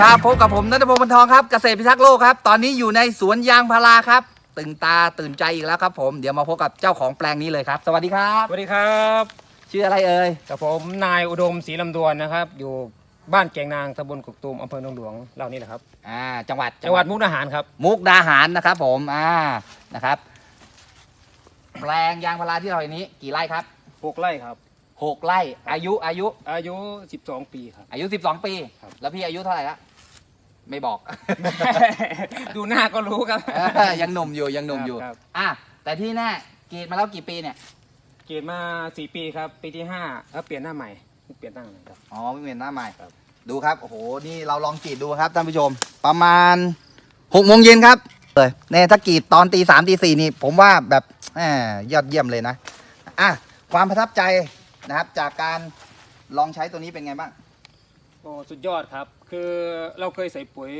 ครับพบกับผมนัทพงศ์บรรทองครับเกษตรพิทักษ์โลกครับ ตอนนี้อยู่ในสวนยางพาราครับตื่นตาตื่นใจอีกแล้วครับ ผมเดี๋ยวมาพบกับเจ้าของแปลงนี้เลยครับ สวัสดีครับ สวัสดีครับชื่ออะไรเอ่ยกับผมนายอุดมศรีลำดวนนะครับ อยู่บ้านแกงนางตำบลกุกตูมอำเภอหนองหลวงเรานี่แหละครับอ่าจังหวัดจังหวัดมุกดาหารครับ มุกดาหารนะครับ ผมอ่านะครับ แปลงยางพาราที่เราเห็นนี้ กี่ไร่ครับหกไร่ครับ หกไร่อายุอายุอายุ 12 ปีครับ อายุ 12 ปี ครับ แล้วพี่อายุเท่าไหร่ละ ไม่บอก ดูหน้าก็รู้ครับ เออยังหนุ่มอยู่ยังหนุ่มอยู่ครับ อะแต่ที่แน่กรีดมาแล้วกี่ปีเนี่ยเกณฑ์มา4ปีครับ ปีที่5แล้วเปลี่ยนหน้าใหม่เปลี่ยนหน้าใหม่ครับ อ๋อไม่เป็นหน้าใหม่ครับ ดูครับโอ้โหนี่เราลองกรีดดูครับท่านผู้ชม ประมาณหกโมงเย็นครับเลยเนี่ยถ้ากรีดตอนตีสามตีสี่นี่ ผมว่าแบบแหมยอดเยี่ยมเลยนะอะความประทับใจนะครับจากการลองใช้ตัวนี้เป็นไงบ้าง โอ้สุดยอดครับ คือเราเคยใส่ปุ๋ย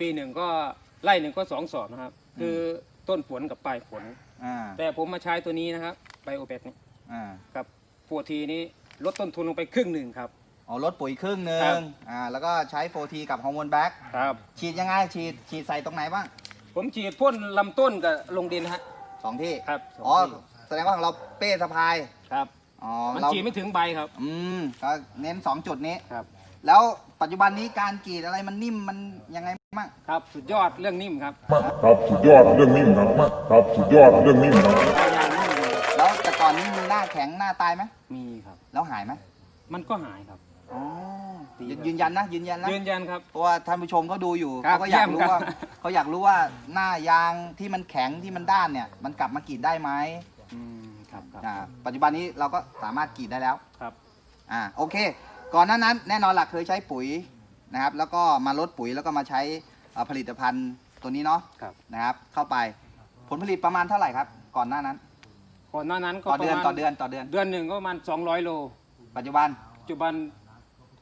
ปีหนึ่งก็ไร่หนึ่งก็สองสอบนะครับ คือต้นฝนกับปลายฝน อ่าแต่ผมมาใช้ตัวนี้นะครับไบโอเบกนี่อ่ากับฟัวทีนี้ลดต้นทุนลงไปครึ่งหนึ่งครับ อ๋อลดปุ๋ยครึ่งหนึ่ครังบ อ่าแล้วก็ใช้โฟทีกับฮอร์โมนแบ็กครับ ฉีดยังไงฉีดฉีดใส่ตรงไหนบ้างผมฉีดพ่นลำต้นกับลงดินฮะ สองที่ครับสงอ๋อที่แสดงว่าของเราเป้สะพายครับ อ๋อมันเราฉีดไม่ถึงใบครับ อืมก็เน้นสองจุดนี้ ครับ แล้วปัจจุบันนี้การกรีดอะไรมันนิ่มมันยังไงบ้างครับสุดยอดเรื่องนิ่มครับครับสุดยอดเรื่องนิ่มครับครับสุดยอดเรื่องนิ่มครับใบยางนิ่มเลยแล้วแต่ก่อนนี้มีหน้าแข็งหน้าตายไหมมีครับ แล้วหายไหมมันก็หายครับอ๋อดียืนครับยืนยันนะยืนยันนะยืนยันครับเพราะว่าท่านผู้ชมเขาดูอยู่ครับเขาก็อยากรู้เยี่ยมว่าครับเขาอยากรู้ว่าหน้ายางที่มันแข็งที่มันด้านเนี่ย มันกลับมากรีดได้ไหมอืมครับครับอ่าปัจจุบันนี้เราก็สามารถกรีดได้แล้ว ครับ อ่าโอเค ก่อนหน้านั้นแน่นอนหลักเคยใช้ปุ๋ยนะครับแล้วก็มาลดปุ๋ยแล้วก็มาใช้เอ่อผลิตภัณฑ์ตัวนี้เนาะครับ นะครับเข้าไปผลผลิตประมาณเท่าไหร่ครับ ก่อนหน้านั้น ก่อนหน้านั้นก็ต่อเดือนประมาณต่อเดือนต่อเดือน เดือนหนึ่งก็ประมาณ 200 โล ปัจจุบัน ปัจจุบัน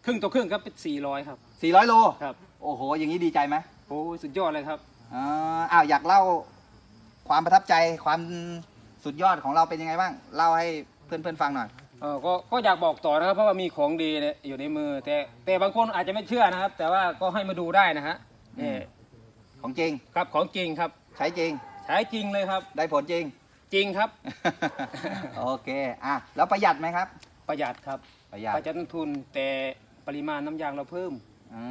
ครึ่งต่อครึ่งครับเป็น400 ครับ 400 โล ครับ โอ้โห อย่างนี้ดีใจไหมโอ้ยสุดยอดเลยครับ อ่าอ้าวอยากเล่าความประทับใจความสุดยอดของเราเป็นยังไงบ้าง เล่าให้เพื่อนๆฟังหน่อย เออก็ก็อยากบอกต่อนะครับ เพราะว่ามีของดีเนี่ยอยู่ในมือ แต่แต่บางคนอาจจะไม่เชื่อนะครับ แต่ว่าก็ให้มาดูได้นะฮะนี่ของจริงครับของจริงครับ ใช้จริง ใช้จริงเลยครับ ได้ผลจริง จริงครับ โอเคอะแล้วประหยัดไหมครับ ประหยัดครับประหยัดประหยัดต้นทุนแต่ปริมาณน้ำยางเราเพิ่มอื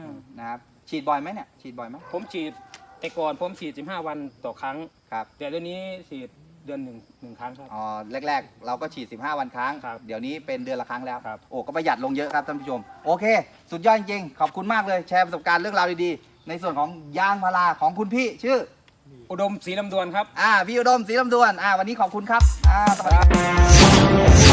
มนะครับฉีดบ่อยไหมเนี่ยฉีดบ่อยไหมผมฉีดแต่ก่อนผมฉีด15 วันต่อครั้งครับ แต่เดี๋ยวนี้ฉีด เดือนหนึ่งหนึ่งครั้งครับ อ๋อแรก ๆ เราก็ฉีด 15 วันครั้ง ครับเดี๋ยวนี้เป็นเดือนละครั้งแล้ว ครับ โอ้ก็ประหยัดลงเยอะครับท่านผู้ชม โอเค สุดยอดจริงๆ ขอบคุณมากเลยแชร์ประสบการณ์เรื่องราวดีๆ ในส่วนของยางพาราของคุณพี่ชื่อ อุดมศรีลำดวนครับ อ่าพี่อุดมศรีลำดวน อ่า วันนี้ขอบคุณครับ อ่า สวัสดีครับ